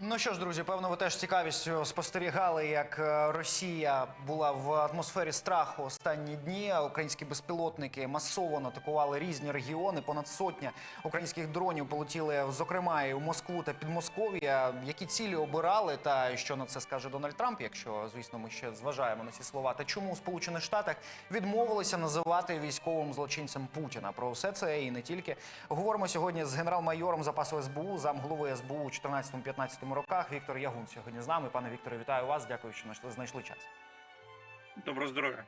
Ну що ж, друзі, певно, ви теж цікавістю спостерігали, як е, Росія була в атмосфері страху останні дні. Українські безпілотники масово атакували різні регіони. Понад сотня українських дронів полетіли, зокрема, і в Москву та Підмосков'я. Які цілі обирали, та що на це скаже Дональд Трамп, якщо звісно ми ще зважаємо на ці слова, та чому у Сполучених Штатах відмовилися називати військовим злочинцем Путіна? Про все це і не тільки говоримо сьогодні з генерал-майором запасу СБУ, замголови СБУ у 14-15 роках. Віктор Ягун сьогодні з нами. Пане Вікторе, вітаю вас. Дякую, що знайшли- час. Доброго здоров'я.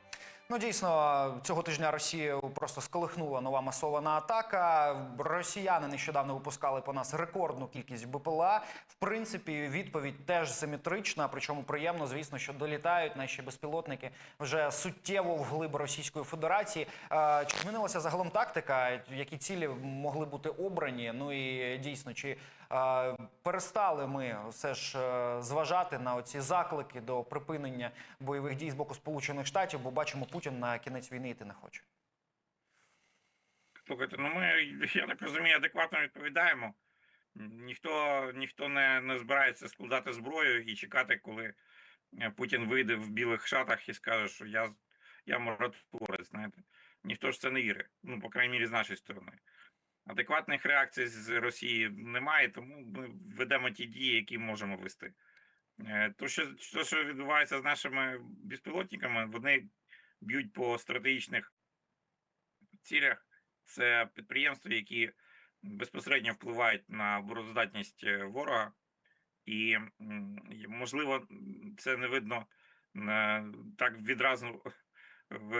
Ну дійсно цього тижня Росію просто сколихнула нова масована атака. Росіяни нещодавно випускали по нас рекордну кількість БПЛА. В принципі, відповідь теж симетрична. Причому приємно, звісно, що долітають наші безпілотники вже суттєво вглиб Російської Федерації. Чи змінилася загалом тактика? Які цілі могли бути обрані? Ну і дійсно, чи перестали ми все ж е, зважати на оці заклики до припинення бойових дій з боку Сполучених Штатів, бо бачимо, Путін на кінець війни йти не хоче. Слухайте, ну ми, я так розумію, адекватно відповідаємо. Ніхто, ніхто не, не збирається складати зброю і чекати, коли е, Путін вийде в білих шатах і скаже, що я, я миротворець, знаєте. Ніхто ж це не вірить. Ну, по крайній мірі, з нашої сторони. Адекватних реакцій з Росії немає, тому ми ведемо ті дії, які можемо вести. Е, То, що, що відбувається з нашими безпілотниками, вони б'ють по стратегічних цілях. Це підприємства, які безпосередньо впливають на обороздатність е, ворога, і можливо, це не видно е, так відразу в,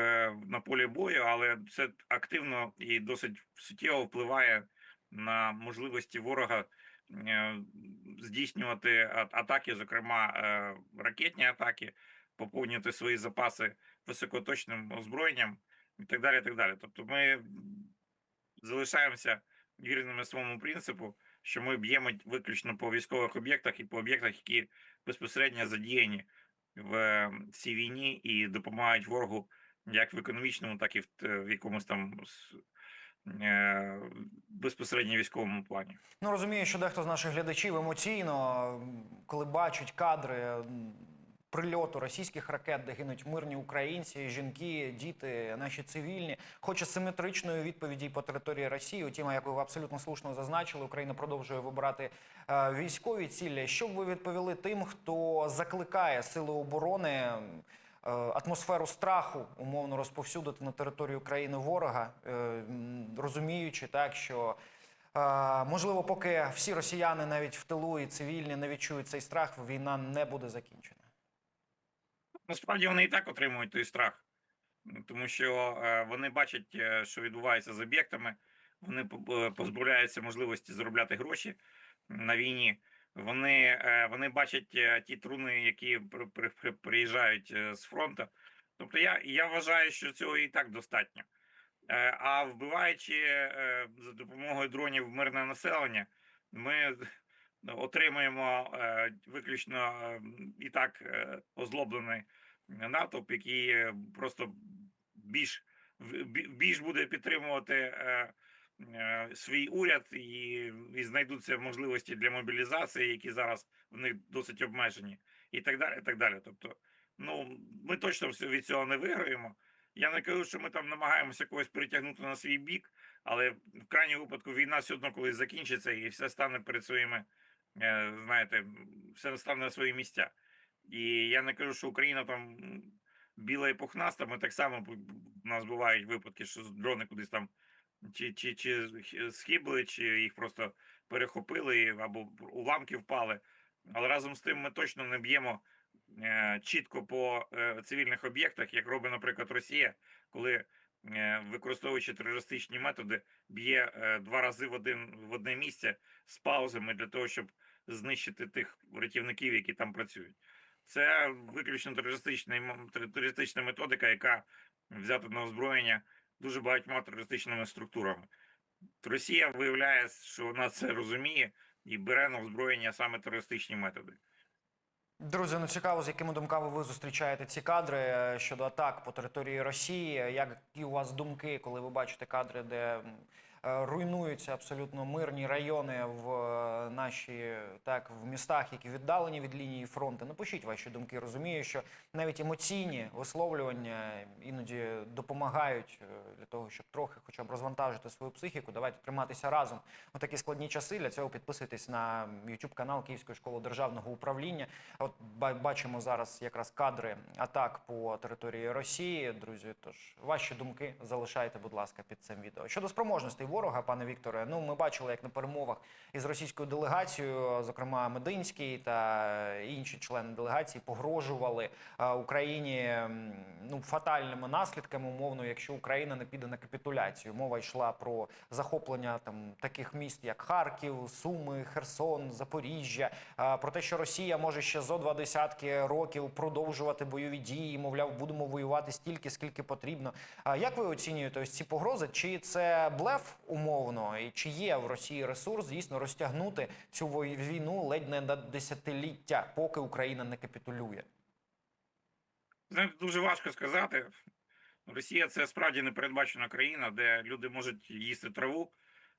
на полі бою, але це активно і досить суттєво впливає на можливості ворога е, здійснювати атаки, зокрема ракетні атаки, поповнювати свої запаси високоточним озброєнням і так далі. і так далі. Тобто ми залишаємося вірними своєму принципу, що ми б'ємо виключно по військових об'єктах і по об'єктах, які безпосередньо задіяні в е, цій війні і допомагають ворогу як в економічному, так і в, в якомусь там е, безпосередньо військовому плані. Ну розумію, що дехто з наших глядачів емоційно, коли бачать кадри прильоту російських ракет, де гинуть мирні українці, жінки, діти, наші цивільні, хоче симетричної відповіді по території Росії. Утім, як ви абсолютно слушно зазначили, Україна продовжує вибирати е, військові цілі. Що б ви відповіли тим, хто закликає сили оборони? е, Атмосферу страху умовно розповсюдити на територію країни ворога, е, розуміючи так, що Е, Можливо, поки всі росіяни навіть в тилу і цивільні не відчують цей страх, війна не буде закінчена. Насправді вони і так отримують той страх, тому що е, вони бачать, е, що відбувається з об'єктами, вони е, позбавляються можливості заробляти гроші на війні. Вони, вони бачать ті труни, які при- при- при- приїжджають з фронту. Тобто я, я вважаю, що цього і так достатньо. А вбиваючи за допомогою дронів мирне населення, ми отримуємо виключно е, і так озлоблений натовп, який е, просто більш більш буде підтримувати е, е, свій уряд і, і знайдуться можливості для мобілізації, які зараз в них досить обмежені, і так далі. І так далі. Тобто, ну ми точно від цього не виграємо. Я не кажу, що ми там намагаємося когось перетягнути на свій бік, але в крайньому випадку війна все одно колись закінчиться і все стане перед своїми, знаєте, все стане на свої місця. І я не кажу, що Україна там біла і пухнаста. Ми так само у нас бувають випадки, що дрони кудись там чи, чи, чи схибли, чи їх просто перехопили або уламки впали. Але разом з тим ми точно не б'ємо е, чітко по е, цивільних об'єктах, як робить, наприклад, Росія, коли е, використовуючи терористичні методи, б'є е, два рази в один в одне місце з паузами для того, щоб знищити тих рятівників, які там працюють. Це виключно терористична методика, яка взята на озброєння дуже багатьма терористичними структурами. Росія виявляє, що вона це розуміє і бере на озброєння саме терористичні методи. Друзі, ну цікаво, з якими думками ви зустрічаєте ці кадри е, щодо атак по території Росії. Які у вас думки, коли ви бачите кадри, де руйнуються абсолютно мирні райони в е, наші так в містах, які віддалені від лінії фронту. Напишіть ваші думки. Розумію, що навіть емоційні висловлювання іноді допомагають е, для того, щоб трохи, хоча б розвантажити свою психіку. Давайте триматися разом у такі складні часи. Для цього підписуйтесь на youtube канал Київської школи державного управління. От ба- бачимо зараз якраз кадри атак по території Росії. Друзі, тож ваші думки залишайте, будь ласка, під цим відео. Щодо спроможностей ворога, пане Вікторе, ну ми бачили, як на перемовах із російською делегацією, зокрема Мединський та інші члени делегації, погрожували е, Україні ну фатальними наслідками, умовно, якщо Україна не піде на капітуляцію. Мова йшла про захоплення там таких міст, як Харків, Суми, Херсон, Запоріжжя, е, про те, що Росія може ще зо два десятки років продовжувати бойові дії. Мовляв, будемо воювати стільки, скільки потрібно. А як ви оцінюєте ось ці погрози? Чи це блеф умовно, і чи є в Росії ресурс дійсно розтягнути цю війну ледь не на десятиліття, поки Україна не капітулює? Знаєте, дуже важко сказати. Росія це справді непередбачена країна, де люди можуть їсти траву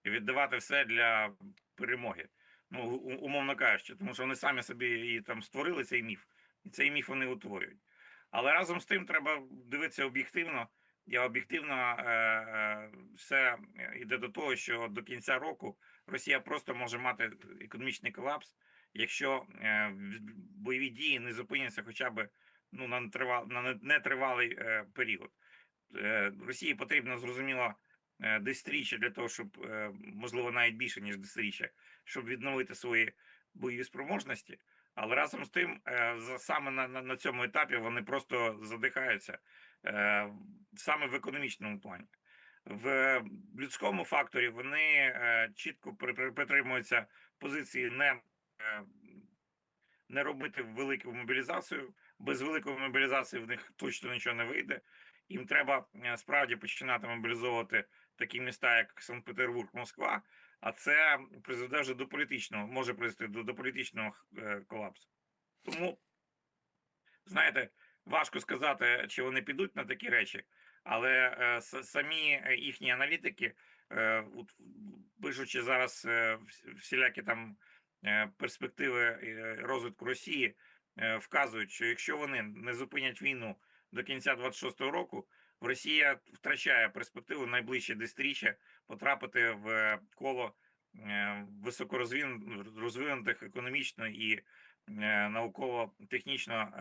і віддавати все для перемоги. Ну, умовно кажучи, тому що вони самі собі і там створили цей міф, і цей міф вони утворюють. Але разом з тим треба дивитися об'єктивно. І об'єктивно е, е, все йде до того, що до кінця року Росія просто може мати економічний колапс, якщо е, бойові дії не зупиняться хоча б ну, на нетривал, на не- нетривалий е, період. Е, Росії потрібно зрозуміло е, десятиріччя для того, щоб е, можливо навіть більше ніж десятиріччя, щоб відновити свої бойові спроможності. Але разом з тим, е, саме на, на, цьому етапі вони просто задихаються е, саме в економічному плані. В людському факторі вони е, чітко при- при- притримуються позиції не, не робити велику мобілізацію. Без великої мобілізації в них точно нічого не вийде. Їм треба справді починати мобілізовувати такі міста, як Санкт-Петербург, Москва. А це призведе вже до політичного, може призвести до, до політичного е, колапсу. Тому, знаєте, важко сказати, чи вони підуть на такі речі, але е, самі їхні аналітики, е, от, пишучи зараз е, всілякі там е, перспективи е, розвитку Росії, е, вказують, що якщо вони не зупинять війну до кінця 26-го року, Росія втрачає перспективу найближче десятиріччя потрапити в е, коло е, високорозвинутих економічно і е, науково-технічно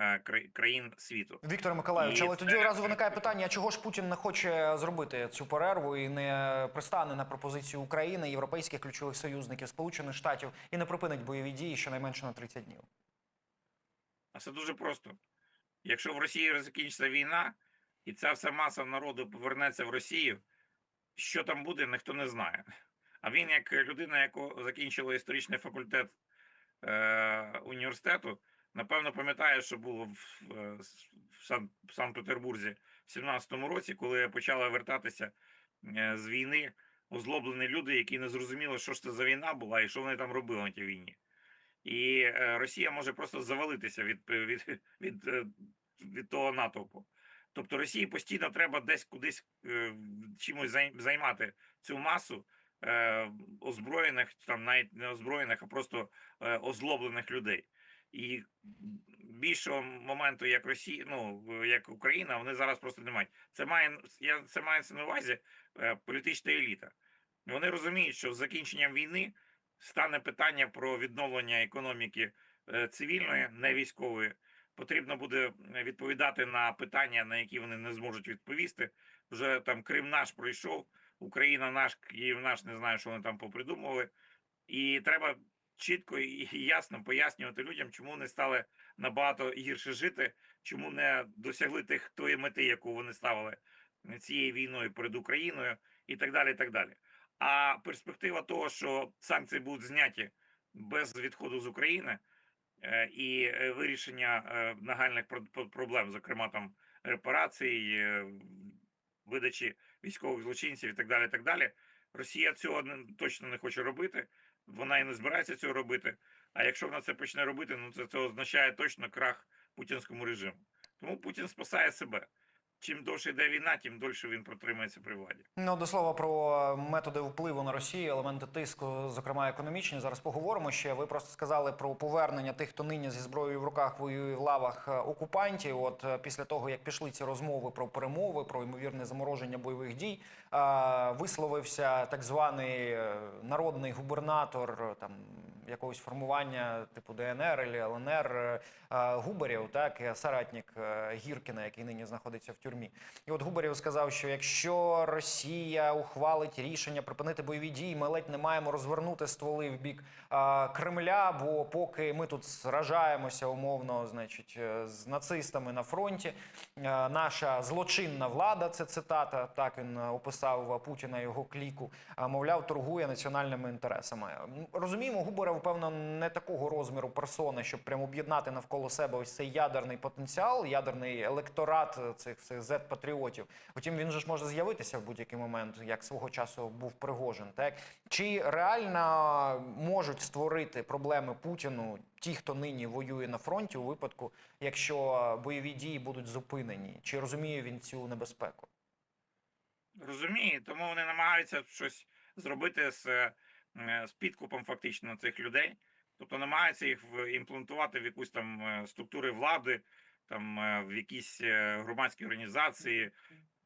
країн світу. Віктор Миколаївич, І але тоді це- одразу виникає питання: чого ж Путін не хоче зробити цю перерву і не пристане на пропозицію України, європейських ключових союзників, Сполучених Штатів і не припинить бойові дії щонайменше на 30 днів? А все дуже просто. Якщо в Росії закінчиться війна, і ця вся маса народу повернеться в Росію, що там буде, ніхто не знає. А він, як людина, яка закінчила історичний факультет е, університету, напевно, пам'ятає, що було в, е, в Сан- в Санкт-Петербурзі в 17-му році, коли почали вертатися е, з війни озлоблені люди, які не зрозуміли, що ж це за війна була і що вони там робили на тій війні. І е, Росія може просто завалитися від, від, від, е, від того натовпу. Тобто Росії постійно треба десь кудись е, чимось займати цю масу е, озброєних, там навіть не озброєних, а просто е, озлоблених людей. І більшого моменту, як Росія, ну як Україна, вони зараз просто не мають. Це має я це мається на увазі е, політична еліта. Вони розуміють, що з закінченням війни стане питання про відновлення економіки е, цивільної, не військової. Потрібно буде е, відповідати на питання, на які вони не зможуть відповісти. Вже там Крим наш пройшов, Україна наш, Київ наш, не знаю, що вони там попридумували. І треба чітко і ясно пояснювати людям, чому вони стали набагато гірше жити, чому не досягли тих тої мети, яку вони ставили цією війною перед Україною, і так далі. і так далі. А перспектива того, що санкції будуть зняті без відходу з України і е, вирішення е, нагальних про- про- проблем, зокрема там репарацій, е, видачі військових злочинців і так далі. так далі. Росія цього не- точно не хоче робити. Вона і не збирається цього робити. А якщо вона це почне робити, ну це, це означає точно крах путінському режиму. Тому Путін спасає себе. Чим довше йде війна, тим дольше він протримається при владі. Ну, до слова про методи впливу на Росію, елементи тиску, зокрема економічні. Зараз поговоримо ще. Ви просто сказали про повернення тих, хто нині зі зброєю в руках воює в лавах е, окупантів. От е, після того, як пішли ці розмови про перемови, про ймовірне замороження бойових дій, е, висловився так званий народний губернатор там якогось формування типу ДНР або ЛНР е, е, Губарєв, так е, соратник Гіркіна, який нині знаходиться в тюрмі. І от Губарєв сказав, що якщо Росія ухвалить рішення припинити бойові дії, ми ледь не маємо розвернути стволи в бік Кремля. Бо поки ми тут сражаємося умовно, значить, з нацистами на фронті, наша злочинна влада, це цитата, так він описав Путіна його кліку, мовляв, торгує національними інтересами. Розуміємо, Губарев, певно, не такого розміру персони, щоб прямо об'єднати навколо себе ось цей ядерний потенціал, ядерний електорат цих цих зет-патріотів. Втім, він же ж може з'явитися в будь-який момент, як свого часу був Пригожин. Так чи реально можуть створити проблеми Путіну ті, хто нині воює на фронті, у випадку, якщо бойові дії будуть зупинені? Чи розуміє він цю небезпеку? Розумію, тому вони намагаються щось зробити з, е, з підкупом фактично цих людей. Тобто намагаються їх імплантувати в якусь там е, структури влади, там е, в якісь е, громадські організації,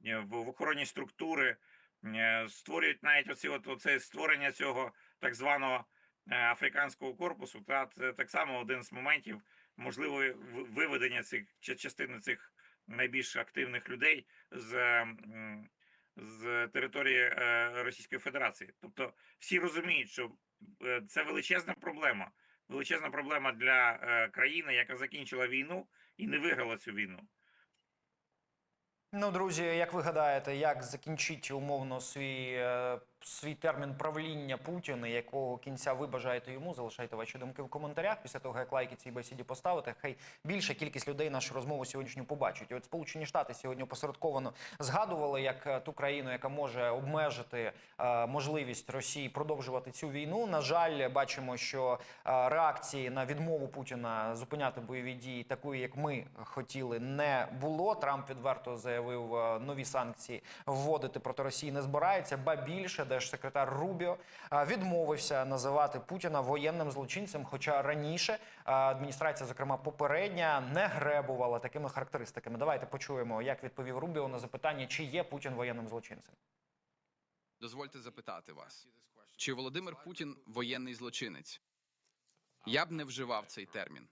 е, в, охоронні структури, Е, створюють навіть оці от оце створення цього так званого е, африканського корпусу. Та це так само один з моментів можливої виведення цих частини цих найбільш активних людей з. З території е, Російської Федерації. Тобто всі розуміють, що е, це величезна проблема, величезна проблема для е, країни, яка закінчила війну і не виграла цю війну. Ну, друзі, як ви гадаєте, як закінчить умовно свій, е, свій термін правління Путіна, якого кінця ви бажаєте йому? Залишайте ваші думки в коментарях. Після того, як лайки цій бесіді поставите, хай більша кількість людей нашу розмову сьогоднішню побачить. От Сполучені Штати сьогодні посередковано згадували як е, ту країну, яка може обмежити е, можливість Росії продовжувати цю війну. На жаль, бачимо, що е, реакції на відмову Путіна зупиняти бойові дії, такої як ми хотіли, не було. Трамп відверто заявив е, нові санкції вводити проти Росії не збирається. Ба більше держсекретар Рубіо е, відмовився називати Путіна воєнним злочинцем. Хоча раніше е, адміністрація, зокрема попередня, не гребувала такими характеристиками. Давайте почуємо, як відповів Рубіо на запитання, чи є Путін воєнним злочинцем. Дозвольте запитати вас, чи Володимир Путін воєнний злочинець? Я б не вживав цей термін.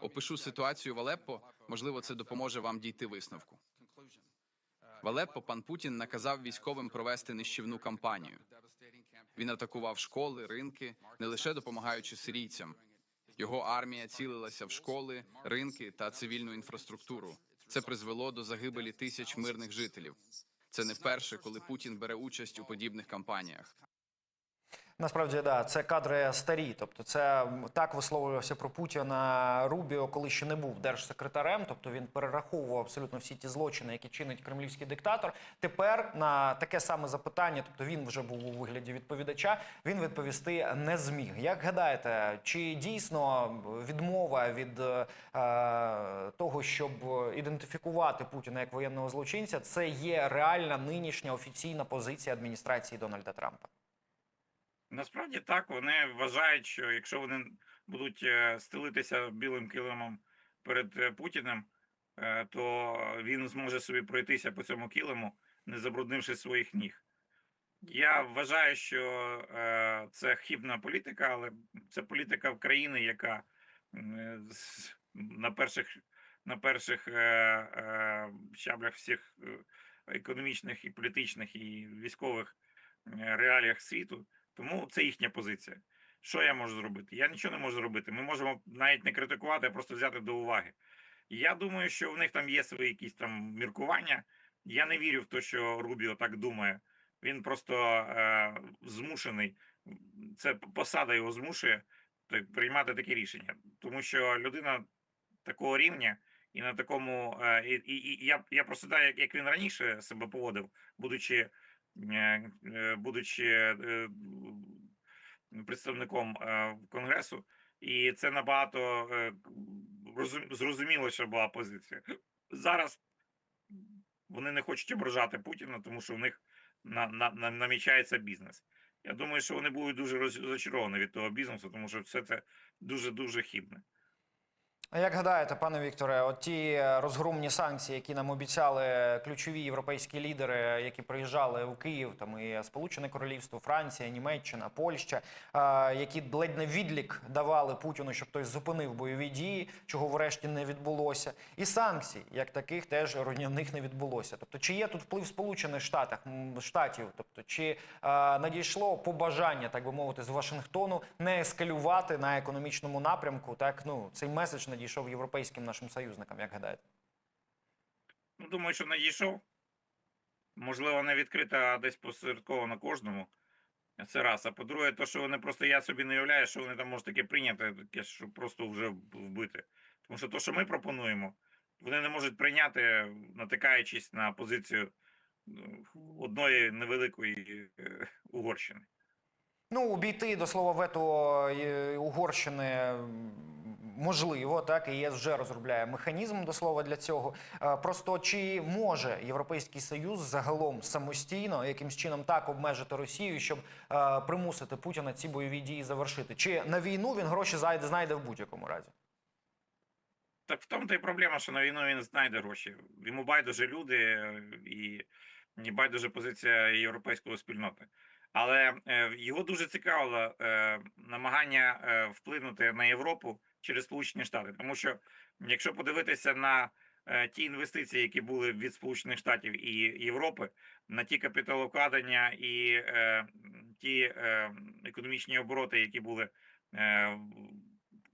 Опишу ситуацію в Алеппо, можливо, це допоможе вам дійти висновку. В Алеппо пан Путін наказав військовим провести нищівну кампанію. Він атакував школи, ринки, не лише допомагаючи сирійцям. Його армія цілилася в школи, ринки та цивільну інфраструктуру. Це призвело до загибелі тисяч мирних жителів. Це не вперше, коли Путін бере участь у подібних кампаніях. Насправді, да, це кадри старі. Тобто, це так висловлювався про Путіна Рубіо, коли ще не був держсекретарем. Тобто він перераховував абсолютно всі ті злочини, які чинить кремлівський диктатор. Тепер на таке саме запитання, тобто він вже був у вигляді відповідача. Він відповісти не зміг. Як гадаєте, чи дійсно відмова від е, того, щоб ідентифікувати Путіна як воєнного злочинця, це є реальна нинішня офіційна позиція адміністрації Дональда Трампа? Насправді так, вони вважають, що якщо вони будуть е, стелитися білим килимом перед е, Путіним, е, то він зможе собі пройтися по цьому килиму, не забруднивши своїх ніг. Я вважаю, що це хибна політика, але це політика в країни, яка на перших, на перших щаблях всіх економічних і політичних і військових реаліях світу. Тому це їхня позиція. Що я можу зробити? Я нічого не можу зробити. Ми можемо навіть не критикувати, а просто взяти до уваги. Я думаю, що в них там є свої якісь там міркування. Я не вірю в те, що Рубіо так думає. Він просто е, змушений. Це посада його змушує приймати такі рішення. Тому що людина такого рівня і на такому. Е, і, і, я, я просто знаю, як, як він раніше себе поводив, будучи будучи е, представником е, конгресу, і це набагато е, розум- зрозуміліша була позиція. Зараз вони не хочуть ображати Путіна, тому що в них на, на, на, намічається бізнес. Я думаю, що вони будуть дуже роз- розчаровані від того бізнесу, тому що все це дуже дуже хібне. Як гадаєте, пане Вікторе, от ті розгромні санкції, які нам обіцяли ключові європейські лідери, які приїжджали у Київ, там і Сполучене Королівство, Франція, Німеччина, Польща, е, які ледь не відлік давали Путіну, щоб той зупинив бойові дії, чого врешті не відбулося, і санкцій, як таких, теж руйнівних не відбулося. Тобто, чи є тут вплив Сполучених Штатах Штатів? Тобто, чи е, надійшло побажання, так би мовити, з Вашингтону не ескалювати на економічному напрямку? Так ну цей меседж надійшов європейським нашим союзникам, як гадаєте? Ну, думаю, що надійшов. Можливо, не відкрита, десь посередковано кожному. Це раз. А по-друге, то, що вони просто я собі не уявляю, що вони там можуть таке прийняти, таке, що просто вже вбити. Тому що то, що ми пропонуємо, вони не можуть прийняти, натикаючись на позицію ну, одної невеликої е, Угорщини. Ну, обійти до слова вето е, Угорщини можливо, так і ЄС вже розробляє механізм до слова для цього. Е, Просто чи може Європейський Союз загалом самостійно якимсь чином так обмежити Росію, щоб е, примусити Путіна ці бойові дії завершити? Чи на війну він гроші зайде знайде в будь-якому разі? Так в тому та й проблема, що на війну він знайде гроші. Йому байдуже люди і байдуже позиція європейської спільноти. Але е, його дуже цікавило е, намагання е, вплинути на Європу через Сполучені Штати. Тому що якщо подивитися на ті інвестиції, які були від Сполучених Штатів і Європи, на ті капіталовкладення і ті економічні обороти, які були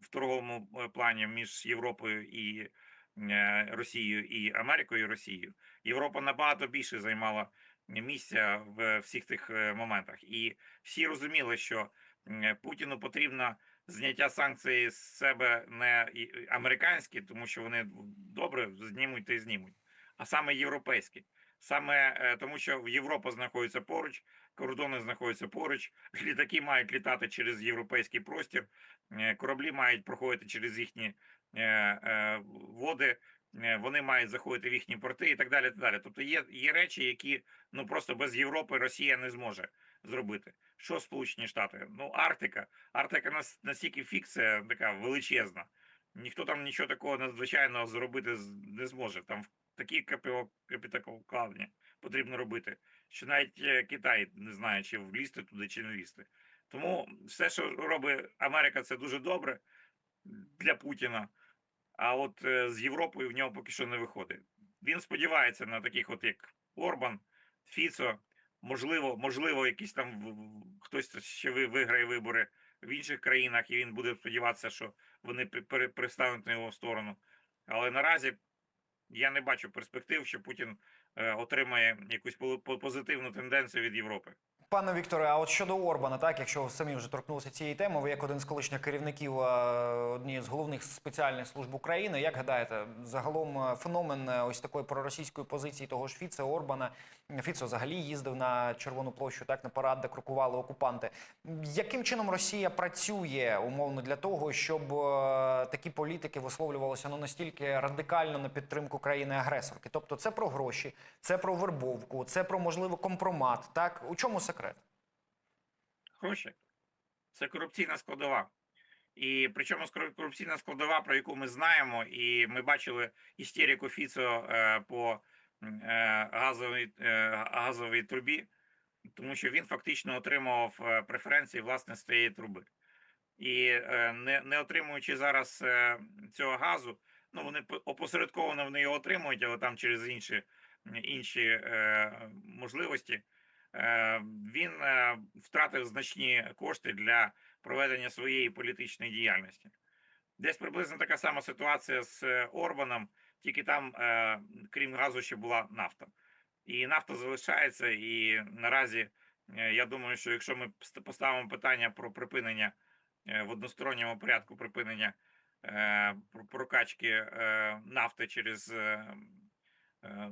в торговому плані між Європою і Росією і Америкою і Росією, Європа набагато більше займала місця в всіх тих е, моментах, і всі розуміли, що Путіну потрібно зняття санкцій з себе не американські, тому що вони добре знімуть та й знімуть, а саме європейські. Саме е, тому, що Європа знаходиться поруч, кордони знаходяться поруч, літаки мають літати через європейський простір, е, кораблі мають проходити через їхні води, вони мають заходити в їхні порти і так далі. Так далі. Тобто є, є речі, які ну просто без Європи Росія не зможе зробити. Що Сполучені Штати? Ну, Арктика. Арктика нас- настільки фікція така величезна. Ніхто там нічого такого надзвичайного зробити не зможе. Там такі капі- капіталовкладення потрібно робити, що навіть е, Китай не знає, чи влізти туди, чи не влізти. Тому все, що робить Америка, це дуже добре для Путіна. А от е, з Європою в нього поки що не виходить. Він сподівається на таких, от як Орбан, Фіцо, можливо, можливо, якийсь там хтось ще виграє вибори в інших країнах, і він буде сподіватися, що вони пе- перестануть на його сторону. Але наразі я не бачу перспектив, що Путін е, отримає якусь по- по- позитивну тенденцію від Європи. Пане Вікторе, а от щодо Орбана, так якщо ви самі вже торкнулися цієї теми, ви як один з колишніх керівників е, однієї з головних спеціальних служб України, як гадаєте, загалом е, феномен е, ось такої проросійської позиції того ж Фіце Орбана, Фіцо взагалі їздив на Червону площу, так на парад, де крокували окупанти. Яким чином Росія працює умовно для того, щоб е, такі політики висловлювалися ну настільки радикально на підтримку країни-агресорки? Тобто, це про гроші, це про вербовку, це про можливо компромат. Так у чому секрет? Гроші це корупційна складова. І причому корупційна складова, про яку ми знаємо, і ми бачили істерику Фіцо е, по газовій, е, газовій трубі, тому що він фактично отримував е, преференції власне з цієї труби. І е, не, не отримуючи зараз е, цього газу, ну вони по- опосередковано вони його отримують, але там через інші, інші е, можливості. Е, він е, втратив значні кошти для проведення своєї політичної діяльності. Десь приблизно така сама ситуація з е, Орбаном, тільки там, е, крім газу, ще була нафта. І нафта залишається. І наразі е, я думаю, що якщо ми поставимо питання про припинення е, в односторонньому порядку припинення прокачки нафти через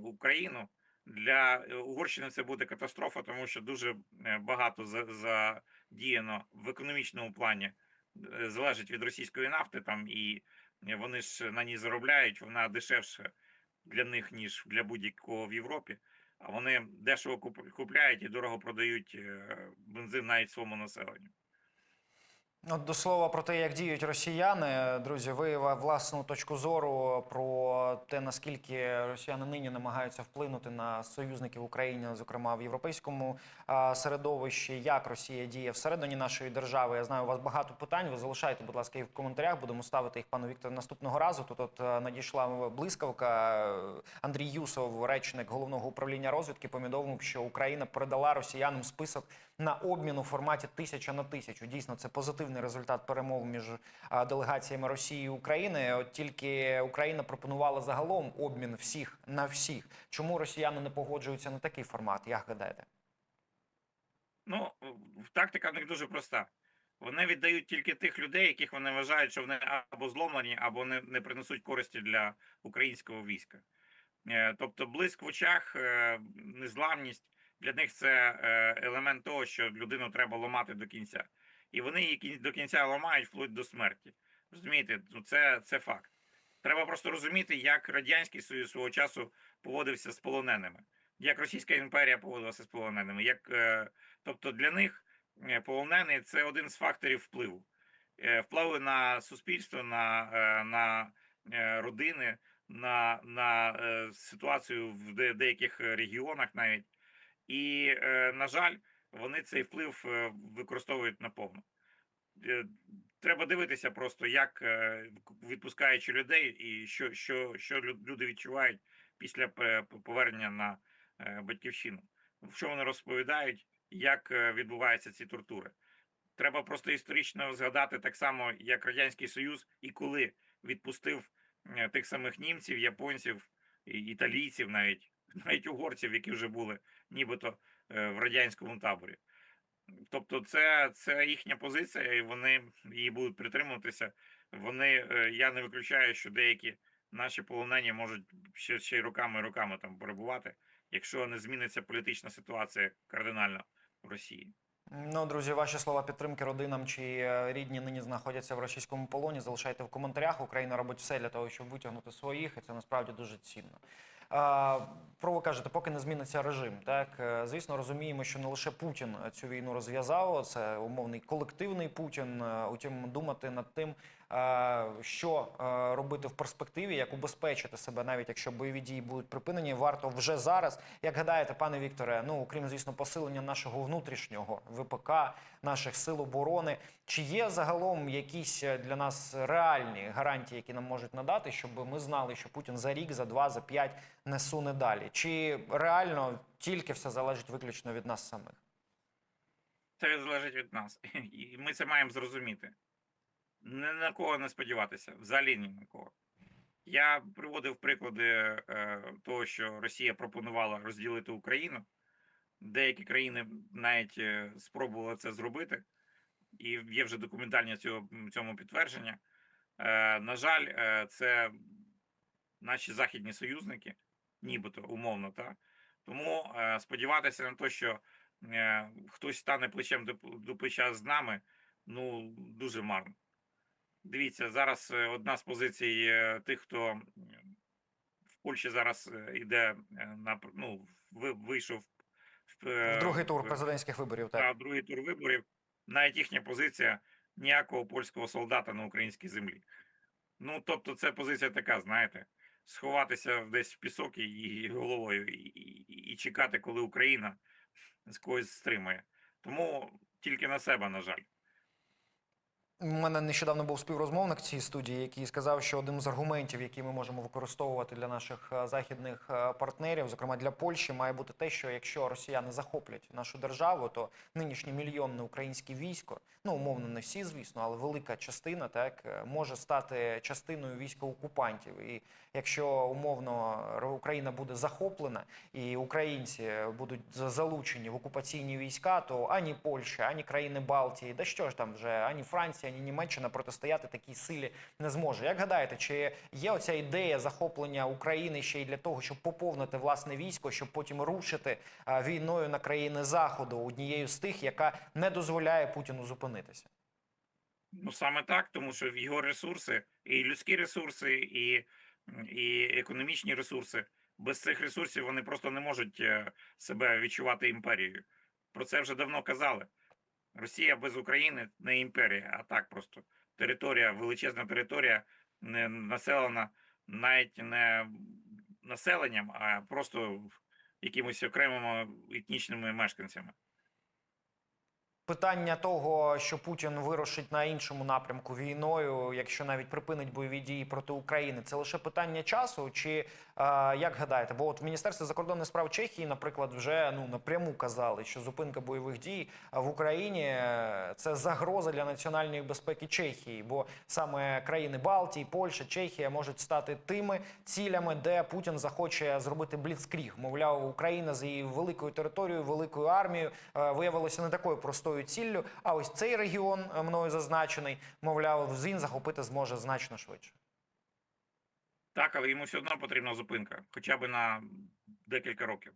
Україну, для Угорщини це буде катастрофа, тому що дуже багато задіяно в економічному плані залежить від російської нафти. Там і вони ж на ній заробляють, вона дешевше для них, ніж для будь-якого в Європі. А вони дешево куп- купляють і дорого продають е, бензин навіть своєму населенню. От до слова про те, як діють росіяни, друзі, ви власну точку зору про те, наскільки росіяни нині намагаються вплинути на союзників України, зокрема в європейському середовищі, як Росія діє всередині нашої держави. Я знаю, у вас багато питань. Ви залишайте, будь ласка, їх в коментарях. Будемо ставити їх пану Віктору наступного разу. Тут от е, надійшла блискавка. Андрій Юсов, речник головного управління розвідки, повідомив, що Україна передала росіянам список на обмін у форматі тисяча на тисячу. Дійсно, це позитивний результат перемов між делегаціями Росії і України. От тільки Україна пропонувала загалом обмін всіх на всіх. Чому росіяни не погоджуються на такий формат? Як гадаєте? Ну, тактика в них дуже проста. Вони віддають тільки тих людей, яких вони вважають, що вони або зломлені, або не, не принесуть користі для українського війська. Е, Тобто, блиск в очах, е, незламність для них це е, елемент того, що людину треба ламати до кінця. І вони її до кінця ламають вплоть до смерті. Розумієте, ну це, це факт. Треба просто розуміти, як Радянський Союз свого часу поводився з полоненими, як Російська імперія поводилася з полоненими. Як, е, тобто для них е, полонений це один з факторів впливу. Впливу на суспільство, на, на родини, на, на ситуацію в деяких регіонах навіть. І, е, на жаль, вони цей вплив е, використовують наповну. Е, Треба дивитися просто, як відпускаючи людей, і що, що, що люди відчувають після повернення на батьківщину. Що вони розповідають, як відбуваються ці тортури. Треба просто історично згадати так само, як Радянський Союз і коли відпустив тих самих німців, японців, італійців, навіть навіть угорців, які вже були нібито е, в радянському таборі. Тобто, це, це їхня позиція, і вони її будуть притримуватися. Вони е, я не виключаю, що деякі наші полонені можуть ще, ще й роками і там перебувати, якщо не зміниться політична ситуація кардинально в Росії. Ну, друзі, ваші слова підтримки родинам, чиї е, рідні нині знаходяться в російському полоні. Залишайте в коментарях. Україна робить все для того, щоб витягнути своїх, і це насправді дуже цінно. А, про ви кажете, поки не зміниться режим. Так Е, звісно, розуміємо, що не лише Путін цю війну розв'язав. Це умовний колективний Путін. Е, Утім, думати над тим, що е, робити в перспективі, як убезпечити себе, навіть якщо бойові дії будуть припинені, варто вже зараз. Як гадаєте, пане Вікторе, ну окрім звісно, посилення нашого внутрішнього ВПК, наших сил оборони, чи є загалом якісь е, для нас реальні гарантії, які нам можуть надати, щоб ми знали, що Путін за рік, за два, за п'ять не суне далі? Чи реально тільки все залежить виключно від нас самих? Це залежить від нас, і ми це маємо зрозуміти. Ні на кого не сподіватися, взагалі ні на кого. Я приводив приклади е, того, що Росія пропонувала розділити Україну. Деякі країни навіть е, спробували це зробити, і є вже документальні цього, цьому підтвердження. Е, на жаль, е, це наші західні союзники, нібито умовно, та тому е, сподіватися на те, що е, хтось стане плечем до, до плеча з нами, ну дуже марно. Дивіться, зараз е, одна з позицій е, тих, хто в Польщі зараз е, йде на ну, вийшов в, другий тур президентських виборів, так. та другий тур виборів, навіть їхня позиція ніякого польського солдата на українській землі. Ну, тобто, це позиція така, знаєте, сховатися десь в пісок і, і головою, і, і, і чекати, коли Україна з когось стримає. Тому тільки на себе, на жаль. У мене нещодавно був співрозмовник цій студії, який сказав, що одним з аргументів, які ми можемо використовувати для наших е, західних е, партнерів, зокрема для Польщі, має бути те, що якщо росіяни захоплять нашу державу, то нинішнє мільйонне українське військо, ну умовно не всі, звісно, але велика частина так е, може стати частиною війська окупантів. І якщо умовно Україна буде захоплена і українці будуть залучені в окупаційні війська, то ані Польща, ані країни Балтії, да що ж там вже ані Франція, ані Німеччина протистояти такій силі не зможе. Як гадаєте, чи є оця ідея захоплення України ще й для того, щоб поповнити власне військо, щоб потім рушити війною на країни заходу, однією з тих, яка не дозволяє Путіну зупинитися? Ну саме так, тому що його ресурси, і людські ресурси, і і економічні ресурси. Без цих ресурсів вони просто не можуть е, себе відчувати імперією. Про це вже давно казали. Росія без України не імперія, а так просто територія, величезна територія, не населена навіть не населенням, а просто якимись окремими етнічними мешканцями. Питання того, що Путін вирушить на іншому напрямку війною, якщо навіть припинить бойові дії проти України, це лише питання часу. Чи е, як гадаєте? Бо от в Міністерстві закордонних справ Чехії, наприклад, вже ну напряму казали, що зупинка бойових дій в Україні е, це загроза для національної безпеки Чехії, бо саме країни Балтії, Польща, Чехія можуть стати тими цілями, де Путін захоче зробити бліцкріг. Мовляв, Україна з її великою територією, великою армією е, виявилася не такою простою ціллю. А ось цей регіон е, мною зазначений, мовляв, він захопити зможе значно швидше. Так, але йому все одно потрібна зупинка, хоча б на декілька років.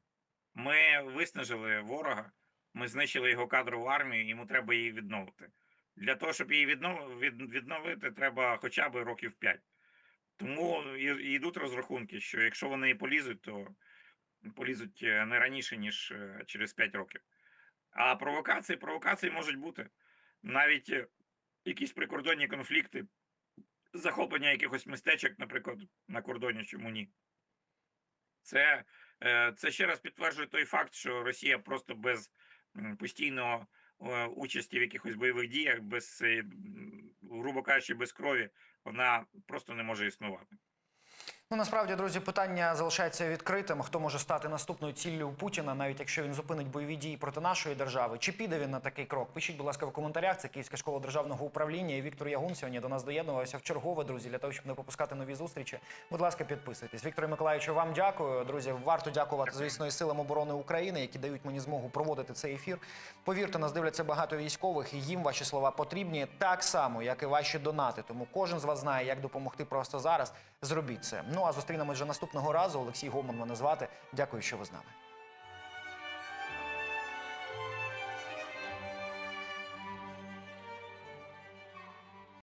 Ми виснажили ворога, ми знищили його кадрову армію, йому треба її відновити. Для того, щоб її відновити, треба хоча б років 5. Тому йдуть розрахунки, що якщо вони полізуть, то полізуть е, не раніше, ніж е, через 5 років. А провокації, провокації можуть бути. Навіть е, якісь прикордонні конфлікти, захоплення якихось містечок, наприклад, на кордоні, чому ні. Це, е, це ще раз підтверджує той факт, що Росія просто без постійного е, участі в якихось бойових діях, без, грубо кажучи, без крові, вона просто не може існувати. Ну насправді, друзі, питання залишається відкритим. Хто може стати наступною ціллю Путіна, навіть якщо він зупинить бойові дії проти нашої держави? Чи піде він на такий крок? Пишіть, будь ласка, в коментарях. Це Київська школа державного управління. І Віктор Ягун сьогодні до нас доєднувався в чергове, друзі, для того, щоб не пропускати нові зустрічі. Будь ласка, підписуйтесь. Вікторе Миколаївичу, вам дякую. Друзі, варто дякувати, звісно, і силам оборони України, які дають мені змогу проводити цей ефір. Повірте, нас дивляться багато військових, і їм ваші слова потрібні так само, як і ваші донати. Тому кожен з вас знає, як допомогти просто зараз. Зробіть це. Ну а зустрінемось вже наступного разу. Олексій Гоман мене звати. Дякую, що ви з нами.